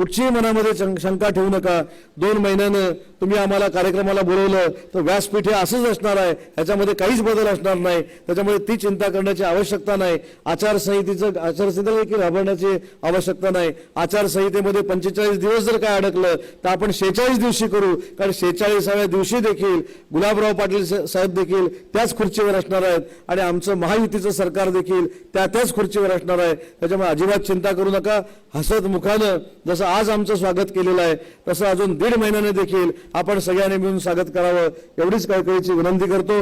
कुठचीही मनामध्ये शं- शंका ठेवू नका. दोन महिन्यानं तुम्ही आम्हाला कार्यक्रमाला बोलवलं तर व्यासपीठ हे असंच असणार आहे. ह्याच्यामध्ये काहीच बदल असणार नाही. त्याच्यामुळे ती चिंता करण्याची आवश्यकता नाही. आचारसंहितेचं आचारसंहितेला देखील घाबरण्याची आवश्यकता नाही. आचारसंहितेमध्ये पंचेचाळीस दिवस जर काय अडकलं तर आपण शेहेचाळीस दिवशी करू. कारण शेहेचाळीसाव्या दिवशी देखील गुलाबराव पाटील साहेब देखील त्याच खुर्चीवर असणार आहेत. आणि आमचं महायुतीचं सरकार देखील त्या त्याच खुर्चीवर असणार आहे. त्याच्यामुळे अजिबात चिंता करू नका. हसत मुखानं जसं आज आमचं स्वागत केलेलं आहे. तसं अजून दीड महिन्याने देखील आपण सगळ्यांनी मिळून स्वागत करावं एवढीच कळकळीची विनंती करतो.